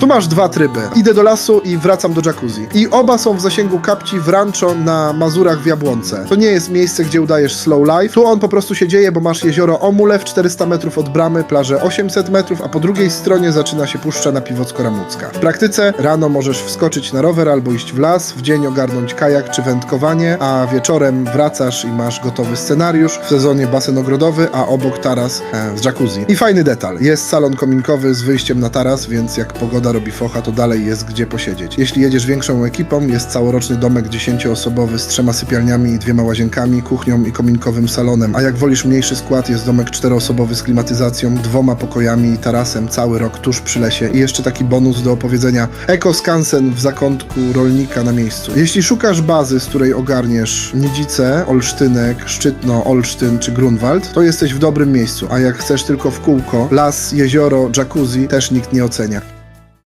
Tu masz dwa tryby. Idę do lasu i wracam do jacuzzi. I oba są w zasięgu kapci w rancho na Mazurach w Jabłonce. To nie jest miejsce, gdzie udajesz slow life. Tu on po prostu się dzieje, bo masz jezioro Omulew 400 metrów od bramy, plażę 800 metrów, a po drugiej stronie zaczyna się puszcza na Piwocko-Ramucka. W praktyce rano możesz wskoczyć na rower albo iść w las, w dzień ogarnąć kajak czy wędkowanie, a wieczorem wracasz i masz gotowy scenariusz. W sezonie basen ogrodowy, a obok taras e, z jacuzzi. I fajny detal. Jest salon kominkowy z wyjściem na taras, więc jak pogoda robi focha, to dalej jest gdzie posiedzieć. Jeśli jedziesz większą ekipą, jest całoroczny domek dziesięcioosobowy z trzema sypialniami i dwiema łazienkami, kuchnią i kominkowym salonem. A jak wolisz mniejszy skład, jest domek czteroosobowy z klimatyzacją, dwoma pokojami i tarasem cały rok tuż przy lesie. I jeszcze taki bonus do opowiedzenia. Eko Skansen w zakątku rolnika na miejscu. Jeśli szukasz bazy, z której ogarniesz Niedzice, Olsztynek, Szczytno, Olsztyn czy Grunwald, to jesteś w dobrym miejscu. A jak chcesz tylko w kółko, las, jezioro, jacuzzi, też nikt nie ocenia.